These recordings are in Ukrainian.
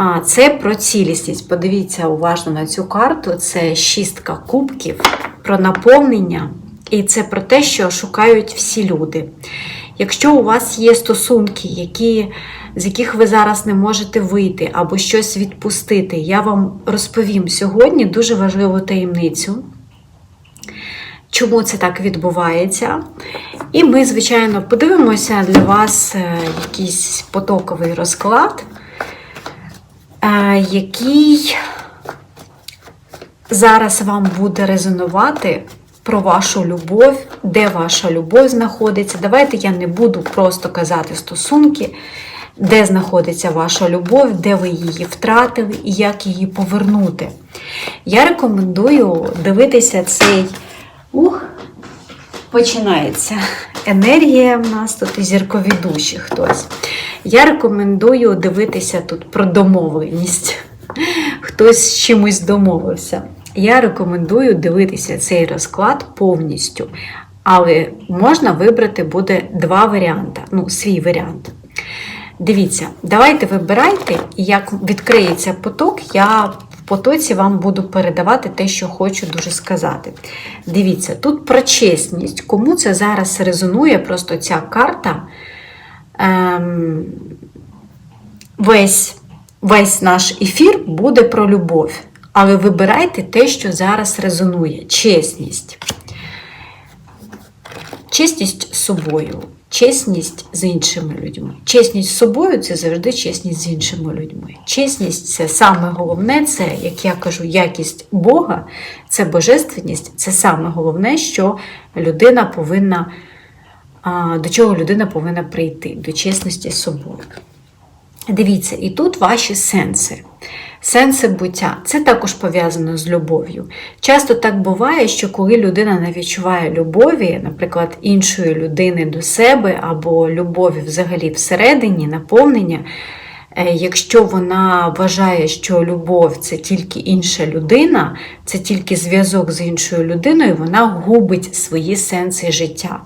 А це про цілісність. Подивіться уважно на цю карту. Це шістка кубків про наповнення, і це про те, що шукають всі люди. Якщо у вас є стосунки, які, з яких ви зараз не можете вийти або щось відпустити, я вам розповім сьогодні дуже важливу таємницю. Чому це так відбувається? І ми, звичайно, подивимося для вас е, якийсь потоковий розклад, який зараз вам буде резонувати про вашу любов, де ваша любов знаходиться. Давайте я не буду просто казати стосунки, де знаходиться ваша любов, де ви її втратили і як її повернути. Я рекомендую дивитися цей. Ух, починається енергія в нас тут і зіркові душі хтось. Я рекомендую дивитися тут про домовленість. Хтось з чимось домовився. Я рекомендую дивитися цей розклад повністю. Але можна вибрати буде два варіанти. Ну, свій варіант. Дивіться, давайте вибирайте, і як відкриється поток, я потоці вам буду передавати те, що хочу дуже сказати. Дивіться, тут про чесність. Кому це зараз резонує, просто ця карта. Ем, весь, весь наш ефір буде про любов. Але вибирайте те, що зараз резонує. Чесність. Чесність з собою, чесність з іншими людьми. Чесність з собою це завжди чесність з іншими людьми. Чесність це саме головне, це, як я кажу, якість Бога, це божественність, це саме головне, що людина повинна, до чого людина повинна прийти, до чесності з собою. Дивіться, і тут ваші сенси. Сенси буття це також пов'язано з любов'ю. Часто так буває, що коли людина не відчуває любові, наприклад, іншої людини до себе, або любові взагалі всередині, наповнення, е, якщо вона вважає, що любов це тільки інша людина, це тільки зв'язок з іншою людиною, вона губить свої сенси життя.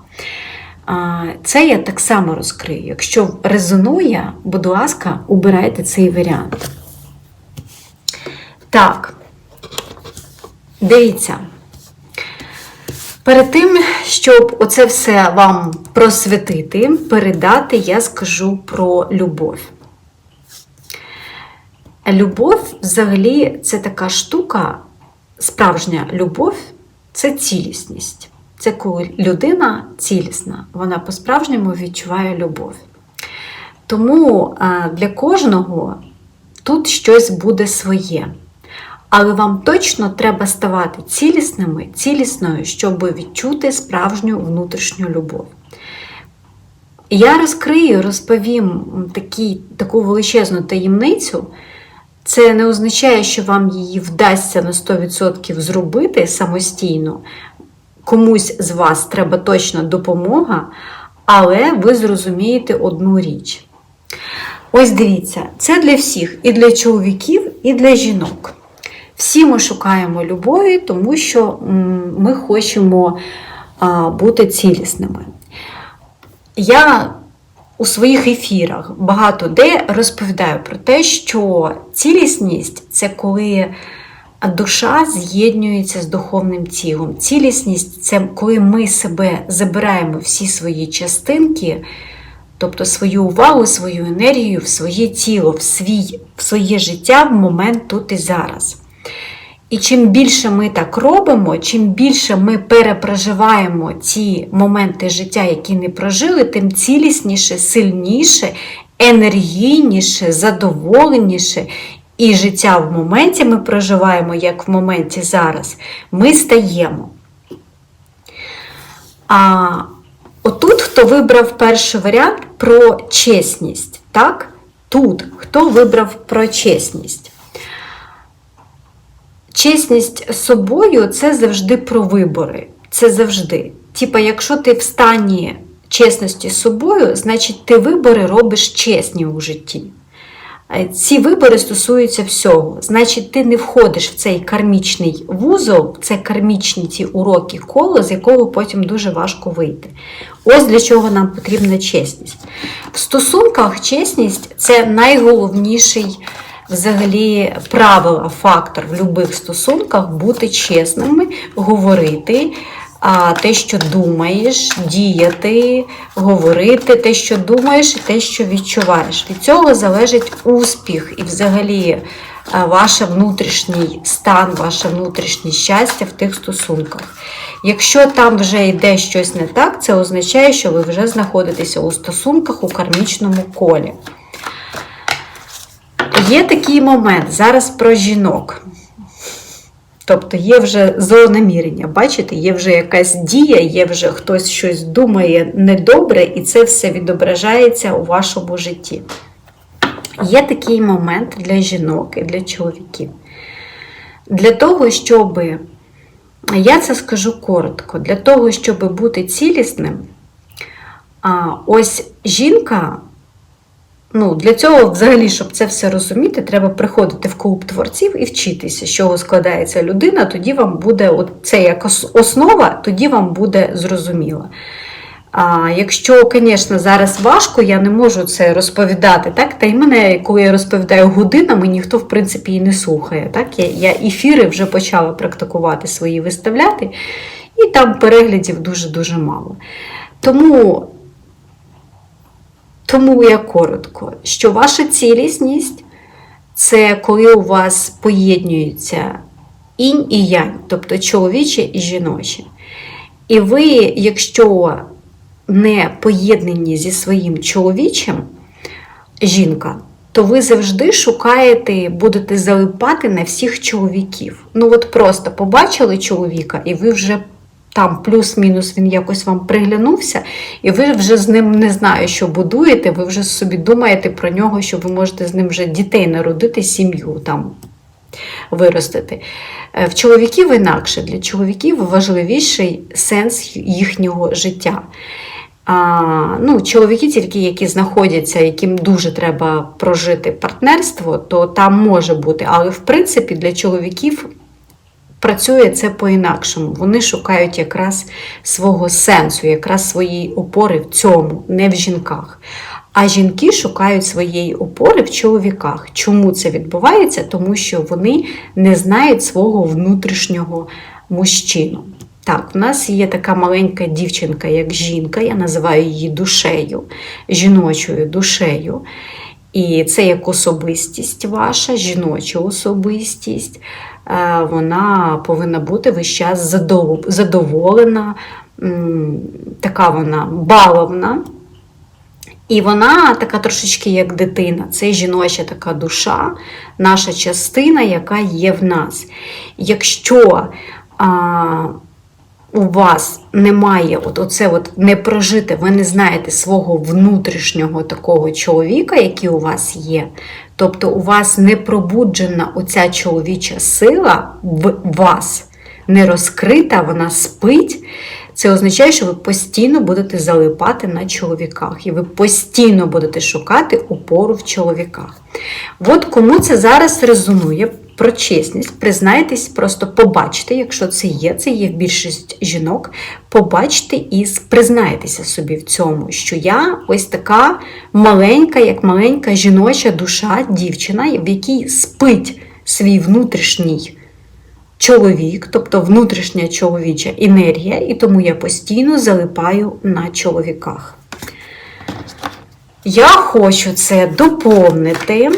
Це я так само розкрию. Якщо резонує, будь ласка, убирайте цей варіант. Так, дивіться. Перед тим, щоб оце все вам просвітити, передати, я скажу про любов. Любов, взагалі, це така штука, справжня любов це цілісність. Це коли людина цілісна, вона по-справжньому відчуває любов. Тому для кожного тут щось буде своє. Але вам точно треба ставати цілісними, цілісною, щоб відчути справжню внутрішню любов. Я розкрию, розповім такі, таку величезну таємницю. Це не означає, що вам її вдасться на 100% зробити самостійно. Комусь з вас треба точно допомога, але ви зрозумієте одну річ. Ось дивіться, це для всіх, і для чоловіків, і для жінок. Всі ми шукаємо любові, тому що ми хочемо бути цілісними. Я у своїх ефірах багато де розповідаю про те, що цілісність це коли душа з'єднується з духовним тілом. Цілісність це коли ми себе забираємо всі свої частинки. Тобто свою увагу, свою енергію в своє тіло, в, свій, в своє життя в момент тут і зараз. І чим більше ми так робимо, чим більше ми перепроживаємо ці моменти життя, які не прожили, тим цілісніше, сильніше, енергійніше, задоволеніше. І життя в моменті ми проживаємо, як в моменті зараз, ми стаємо. А отут, хто вибрав перший варіант про чесність, так? Тут хто вибрав про чесність? Чесність з собою це завжди про вибори. Це завжди. Типа, якщо ти в стані чесності з собою, значить ти вибори робиш чесні у житті. Е, ці вибори стосуються всього. Значить, ти не входиш в цей кармічний вузол, це кармічні ті уроки коло, з якого потім дуже важко вийти. Ось для чого нам потрібна чесність. В стосунках чесність це найголовніший взагалі правила, фактор в будь-яких стосунках бути чесними, говорити. А те, що думаєш, діяти, говорити те, що думаєш, і те, що відчуваєш. Від цього залежить успіх і взагалі а, ваш внутрішній стан, ваше внутрішнє щастя в тих стосунках. Якщо там вже йде щось не так, це означає, що ви вже знаходитеся у стосунках у кармічному колі. Є такий момент зараз про жінок. Тобто є вже злонамірення, бачите, є вже якась дія, є вже хтось щось думає недобре, і це все відображається у вашому житті. Є такий момент для жінок і для чоловіків. Для того, щоб, я це скажу коротко, для того, щоб бути цілісним, ось жінка Ну, Для цього, взагалі, щоб це все розуміти, треба приходити в клуб творців і вчитися, з чого складається людина, тоді вам буде от це як основа, тоді вам буде зрозуміло. А якщо, звісно, зараз важко, я не можу це розповідати. так? Та й мене, коли я розповідаю годинами, ніхто, в принципі, і не слухає. Так? Я, я ефіри вже почала практикувати свої виставляти, і там переглядів дуже-дуже мало. Тому тому я коротко, що ваша цілісність це коли у вас поєднуються інь і янь, тобто чоловіче і жіноче. І ви, якщо не поєднані зі своїм чоловічим жінка, то ви завжди шукаєте, будете залипати на всіх чоловіків. Ну, от просто побачили чоловіка, і ви вже там плюс-мінус він якось вам приглянувся, і ви вже з ним не знаю, що будуєте, ви вже собі думаєте про нього, що ви можете з ним вже дітей народити, сім'ю там виростити. Е, в чоловіків інакше, для чоловіків важливіший сенс їхнього життя. А, ну, Чоловіки, тільки які знаходяться, яким дуже треба прожити партнерство, то там може бути. Але в принципі для чоловіків працює це по-інакшому. Вони шукають якраз свого сенсу, якраз своєї опори в цьому, не в жінках. А жінки шукають своєї опори в чоловіках. Чому це відбувається? Тому що вони не знають свого внутрішнього мужчину. Так, в нас є така маленька дівчинка, як жінка, я називаю її душею, жіночою душею. І це як особистість ваша, жіноча особистість. Е, вона повинна бути весь час задоволена, така вона баловна. І вона така трошечки як дитина, це жіноча така душа, наша частина, яка є в нас. Якщо а, у вас немає от оце от не прожите, ви не знаєте свого внутрішнього такого чоловіка, який у вас є, тобто у вас не пробуджена оця чоловіча сила в вас, не розкрита, вона спить. Це означає, що ви постійно будете залипати на чоловіках, і ви постійно будете шукати опору в чоловіках. От кому це зараз резонує, про чесність, признайтесь, просто побачте, якщо це є, це є більшість жінок, побачте і признайтеся собі в цьому, що я ось така маленька, як маленька жіноча душа, дівчина, в якій спить свій внутрішній. Чоловік, тобто внутрішня чоловіча енергія, і тому я постійно залипаю на чоловіках. Я хочу це доповнити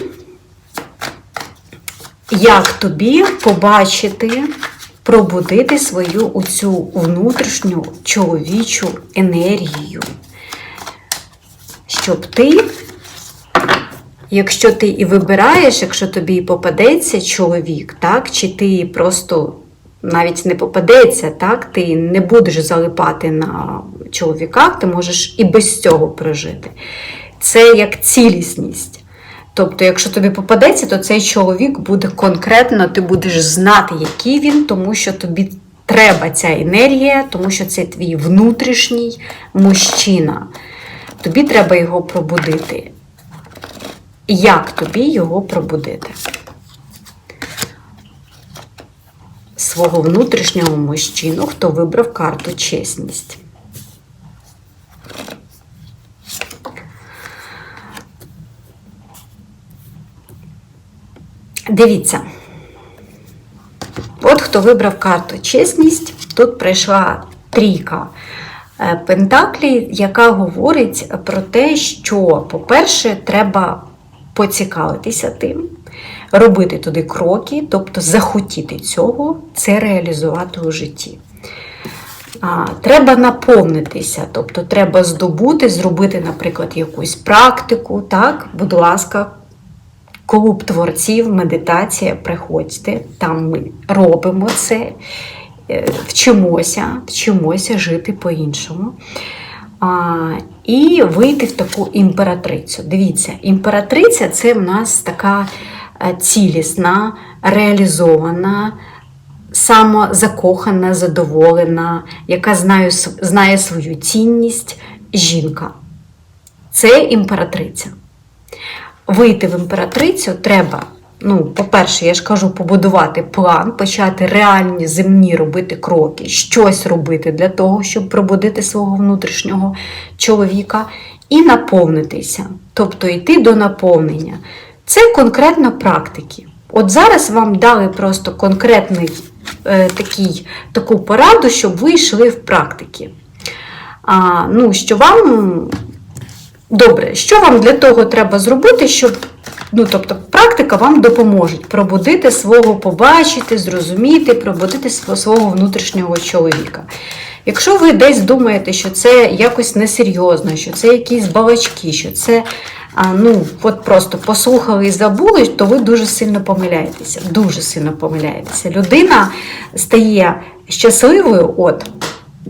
як тобі побачити, пробудити свою оцю внутрішню чоловічу енергію. Щоб ти, якщо ти і вибираєш, якщо тобі попадеться чоловік, так, чи ти просто навіть не попадеться, так, ти не будеш залипати на чоловіках, ти можеш і без цього прожити. Це як цілісність. Тобто, якщо тобі попадеться, то цей чоловік буде конкретно, ти будеш знати, який він, тому що тобі треба ця енергія, тому що це твій внутрішній мужчина. Тобі треба його пробудити. Як тобі його пробудити? Свого внутрішнього мужчину, хто вибрав карту чесність. Дивіться. От хто вибрав карту чесність, тут прийшла трійка е, Пентаклі, яка говорить про те, що, по-перше, треба поцікавитися тим, робити туди кроки, тобто захотіти цього, це реалізувати у житті. А, Треба наповнитися, тобто треба здобути, зробити, наприклад, якусь практику. Так, будь ласка, клуб творців, медитація, приходьте, там ми робимо це, е, вчимося, вчимося жити по-іншому. І вийти в таку імператрицю. Дивіться, імператриця це в нас така е, цілісна, реалізована самозакохана, задоволена, яка знає, знає свою цінність жінка. Це імператриця. Вийти в імператрицю треба, ну, по-перше, я ж кажу, побудувати план, почати реальні земні робити кроки, щось робити для того, щоб пробудити свого внутрішнього чоловіка і наповнитися, тобто йти до наповнення. Це конкретно практики. От зараз вам дали просто конкретний е, такий, таку пораду, щоб ви йшли в практики. А, ну, що вам добре, що вам для того треба зробити, щоб ну, тобто, практика вам допоможе пробудити свого, побачити, зрозуміти, пробудити свого внутрішнього чоловіка. Якщо ви десь думаєте, що це якось несерйозно, що це якісь балачки, що це ну, от просто послухали і забули, то ви дуже сильно помиляєтеся. Дуже сильно помиляєтеся. Людина стає щасливою, от,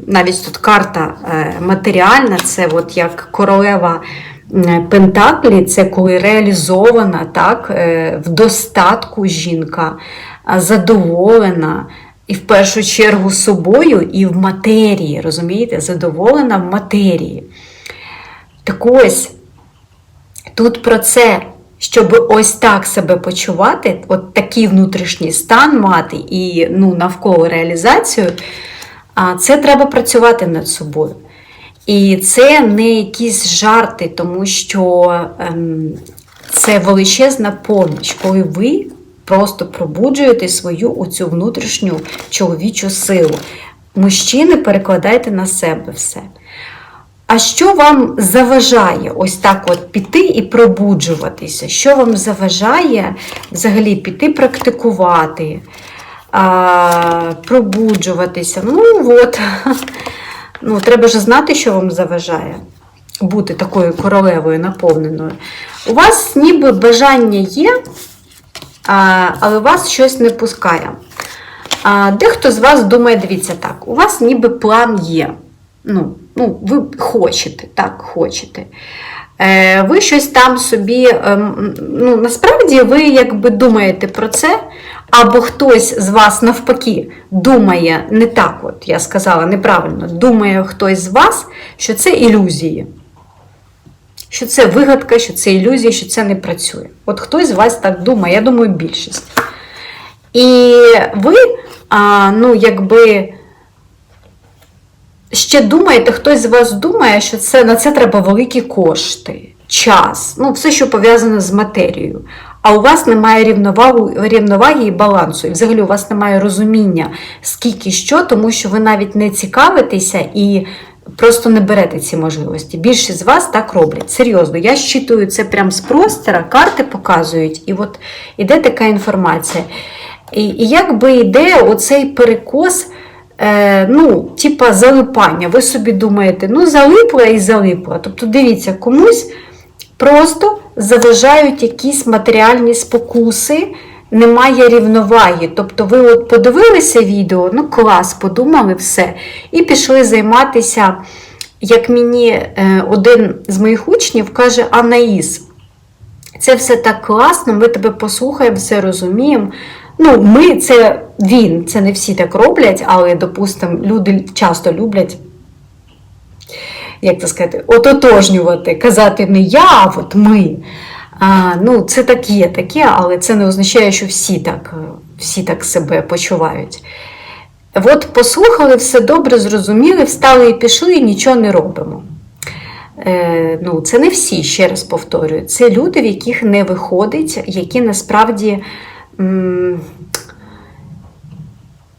навіть тут карта е, матеріальна, це от як королева Пентаклі, це коли реалізована так, е, в достатку жінка, задоволена. І в першу чергу собою, і в матерії, розумієте, задоволена в матерії. Так ось, Тут про це, щоб ось так себе почувати, от такий внутрішній стан мати і ну, навколо реалізацію, це треба працювати над собою. І це не якісь жарти, тому що ем, це величезна поміч, коли ви просто пробуджуєте свою оцю внутрішню чоловічу силу. Мужчини, перекладайте на себе все. А що вам заважає ось так от піти і пробуджуватися? Що вам заважає взагалі піти практикувати, пробуджуватися? Ну, от, ну, треба ж знати, що вам заважає бути такою королевою наповненою. У вас ніби бажання є, а, але вас щось не пускає. Дехто з вас думає, дивіться так, у вас ніби план є. Ну, ну, ви хочете, так, хочете. Е, Ви щось там собі, ем, ну, насправді, ви якби думаєте про це, або хтось з вас навпаки думає не так, от я сказала неправильно, думає хтось з вас, що це ілюзії. Що це вигадка, що це ілюзія, що це не працює. От хтось з вас так думає, я думаю, більшість. І ви, ну, якби ще думаєте, хтось з вас думає, що це, на це треба великі кошти, час, ну, все, що пов'язане з матерією. А у вас немає рівноваги, рівноваги і балансу. І взагалі у вас немає розуміння, скільки що, тому що ви навіть не цікавитеся і просто не берете ці можливості. Більшість з вас так роблять. Серйозно, я щитую це прямо з простора, карти показують, і от іде така інформація. І, і як йде оцей перекос е, ну, типа залипання. Ви собі думаєте, ну, залипла і залипла. Тобто, дивіться, комусь просто заважають якісь матеріальні спокуси, немає рівноваги. Тобто, ви от подивилися відео, ну клас, подумали все, і пішли займатися. Як мені е, один з моїх учнів каже Анаїс, це все так класно, ми тебе послухаємо, все розуміємо. Ну, ми це він, це не всі так роблять, але, допустимо, люди часто люблять, як це сказати, ототожнювати, казати не я, а от ми. А, Ну, Це так є таке, але це не означає, що всі так, всі так себе почувають. От послухали, все добре, зрозуміли, встали і пішли, і нічого не робимо. Е, ну, Це не всі, ще раз повторюю, це люди, в яких не виходить, які насправді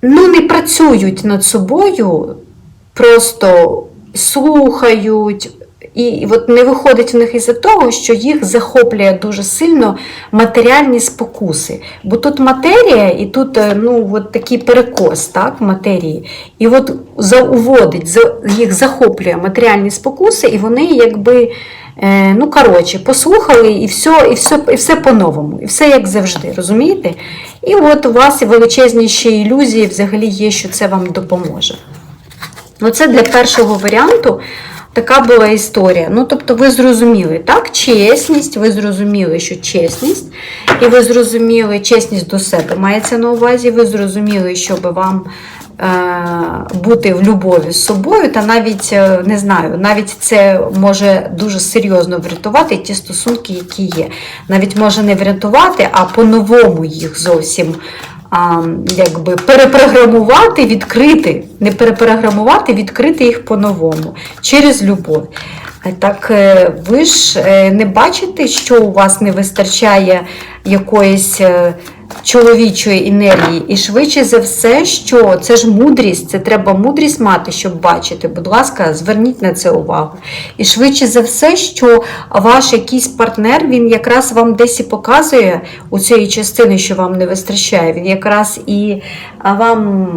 ну, не працюють над собою, просто слухають. І от не виходить в них із-за того, що їх захоплює дуже сильно матеріальні спокуси. Бо тут матерія, і тут е, ну, от такий перекос так, матерії. І от за- уводить, їх захоплює матеріальні спокуси, і вони якби. Е, Ну, коротше, послухали і все, і все, і все по-новому, і все як завжди, розумієте? І от у вас величезні ще ілюзії взагалі є, що це вам допоможе. Оце для першого варіанту така була історія. Ну, тобто, ви зрозуміли, так? Чесність, ви зрозуміли, що чесність, і ви зрозуміли чесність до себе мається на увазі, ви зрозуміли, щоб вам бути в любові з собою, та навіть е, не знаю, навіть це може дуже серйозно врятувати ті стосунки, які є. Навіть може не врятувати, а по-новому їх зовсім а, якби перепрограмувати, відкрити, не перепрограмувати, відкрити їх по-новому через любов. Е, Так е, ви ж е, не бачите, що у вас не вистачає якоїсь е, чоловічої енергії, і швидше за все, що це ж мудрість, це треба мудрість мати, щоб бачити. Будь ласка, зверніть на це увагу. І швидше за все, що ваш якийсь партнер, він якраз вам десь і показує у цієї частини, що вам не вистачає. Він якраз і вам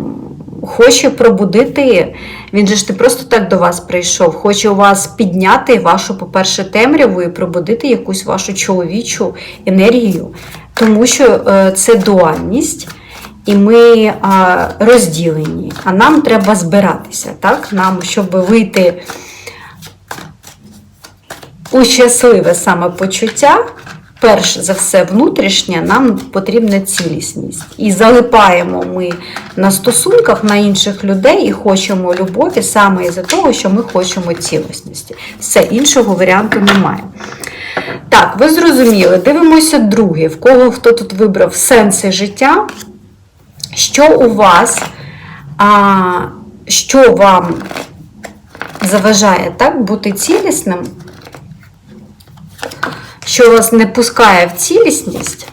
хоче пробудити. Він же ж не просто так до вас прийшов, хоче у вас підняти вашу, по-перше, темряву і пробудити якусь вашу чоловічу енергію. Тому що е, це дуальність. І ми а, розділені, а нам треба збиратися, так? Нам, щоб вийти у щасливе самопочуття, перш за все, внутрішнє, нам потрібна цілісність. І залипаємо ми на стосунках на інших людей і хочемо любові саме із-за того, що ми хочемо цілісності. Все, іншого варіанту немає. Так, ви зрозуміли, дивимося другий, в кого хто тут вибрав сенси життя. Що у вас, а, що вам заважає так, бути цілісним, що вас не пускає в цілісність,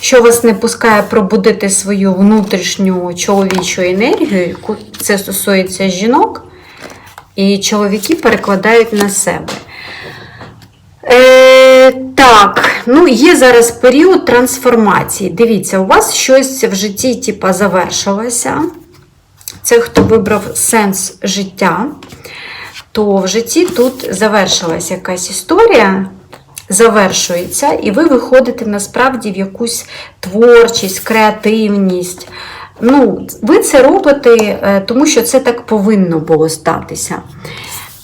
що вас не пускає пробудити свою внутрішню чоловічу енергію, це стосується жінок, і чоловіки перекладають на себе. Е, так, ну є зараз період трансформації. Дивіться, у вас щось в житті типа, завершилося. Це хто вибрав сенс життя, то в житті тут завершилася якась історія, завершується, і ви виходите насправді в якусь творчість, креативність. Ну, ви це робите, е, тому що це так повинно було статися.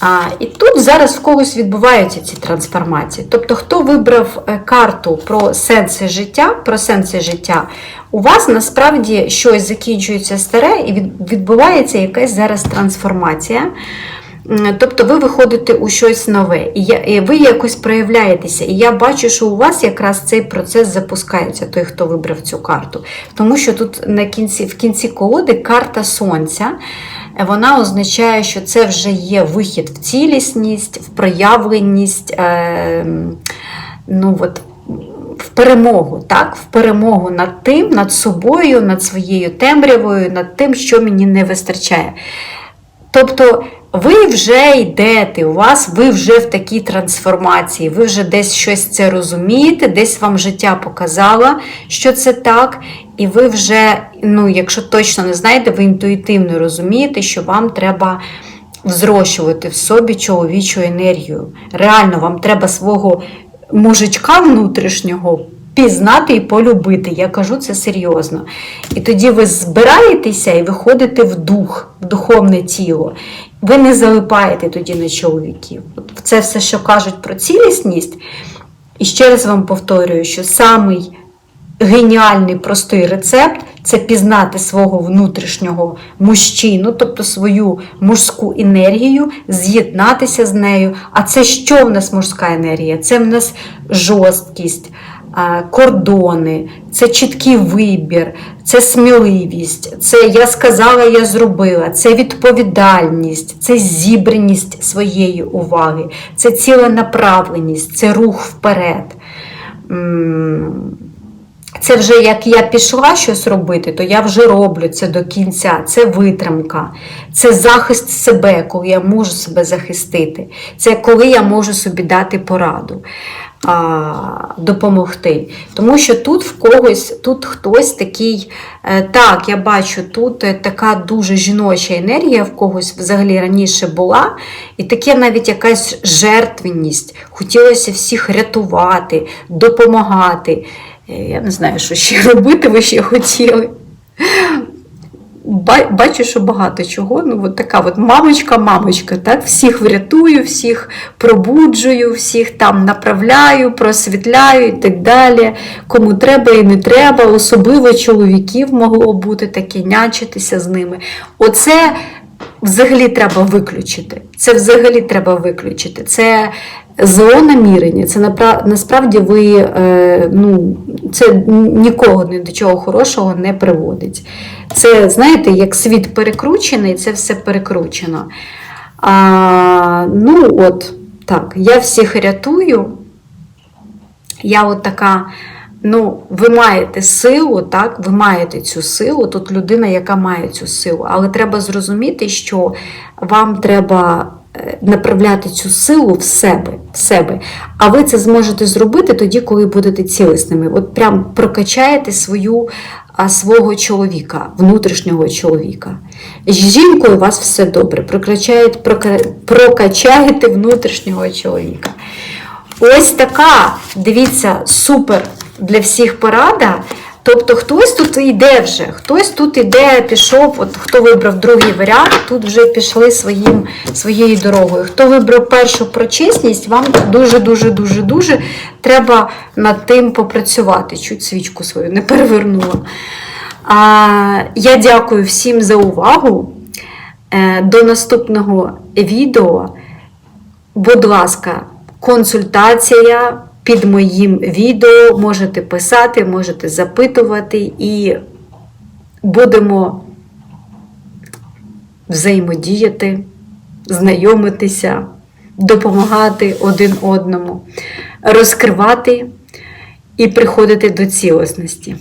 А, І тут зараз в когось відбуваються ці трансформації. Тобто, хто вибрав е, карту про сенси життя, про сенси життя, у вас насправді щось закінчується старе і відбувається якась зараз трансформація. Тобто ви виходите у щось нове, і, ви якось проявляєтеся. І я бачу, що у вас якраз цей процес запускається, той, хто вибрав цю карту. Тому що тут на кінці, в кінці колоди карта сонця. Е, Вона означає, що це вже є вихід в цілісність, в проявленість, е, ну от, в перемогу, так? в перемогу над тим, над собою, над своєю темрявою, над тим, що мені не вистачає. Тобто ви вже йдете, у вас ви вже в такій трансформації, ви вже десь щось це розумієте, десь вам життя показало, що це так, і ви вже, ну, якщо точно не знаєте, ви інтуїтивно розумієте, що вам треба взрощувати в собі чоловічу енергію. Реально, вам треба свого мужичка внутрішнього пізнати і полюбити. Я кажу це серйозно. І тоді ви збираєтеся і виходите в дух, в духовне тіло. Ви не залипаєте тоді на чоловіків. Це все, що кажуть про цілісність. І ще раз вам повторюю, що самий геніальний простий рецепт це пізнати свого внутрішнього мужчину, тобто свою мужську енергію, з'єднатися з нею. А це що в нас мужська енергія? Це в нас жорсткість, кордони, це чіткий вибір, це сміливість, це я сказала, я зробила, це відповідальність, це зібраність своєї уваги, це ціленаправленість, це рух вперед. Це вже як я пішла щось робити, то я вже роблю це до кінця. Це витримка, це захист себе, коли я можу себе захистити. Це коли я можу собі дати пораду, допомогти. Тому що тут в когось, тут хтось такий, е, так, я бачу, тут е, така дуже жіноча енергія в когось взагалі раніше була, і таке навіть якась жертвенність. Хотілося всіх рятувати, допомагати. Е, Я не знаю, що ще робити ви ще хотіли. Ба- Бачу, що багато чого. Ну, от така от мамочка-мамочка, так? Всіх врятую, всіх пробуджую, всіх там направляю, просвітляю і так далі. Кому треба і не треба, особливо чоловіків могло бути таке, нячитися з ними. Оце взагалі треба виключити. Це взагалі треба виключити. Це зло намірення. Це насправді ви е, ну, це нікого ні до чого хорошого не приводить. Це, знаєте, як світ перекручений, це все перекручено. А, ну, от, так, я всіх рятую. Я от така, ну, ви маєте силу, так, ви маєте цю силу, тут людина, яка має цю силу, але треба зрозуміти, що вам треба направляти цю силу в себе, в себе. А ви це зможете зробити тоді, коли будете цілісними. От прям прокачаєте свою, свого чоловіка, внутрішнього чоловіка. З жінкою у вас все добре. Прокачаєте внутрішнього чоловіка. Ось така, дивіться, супер для всіх порада. Тобто хтось тут йде вже, хтось тут іде, пішов, от хто вибрав другий варіант, тут вже пішли своїм, своєю дорогою. Хто вибрав першу про чесність, вам дуже-дуже-дуже дуже треба над тим попрацювати. Чуть свічку свою не перевернула. А, я дякую всім за увагу. Е, До наступного відео. Будь ласка, консультація під моїм відео. Можете писати, можете запитувати, і будемо взаємодіяти, знайомитися, допомагати один одному, розкривати і приходити до цілісності.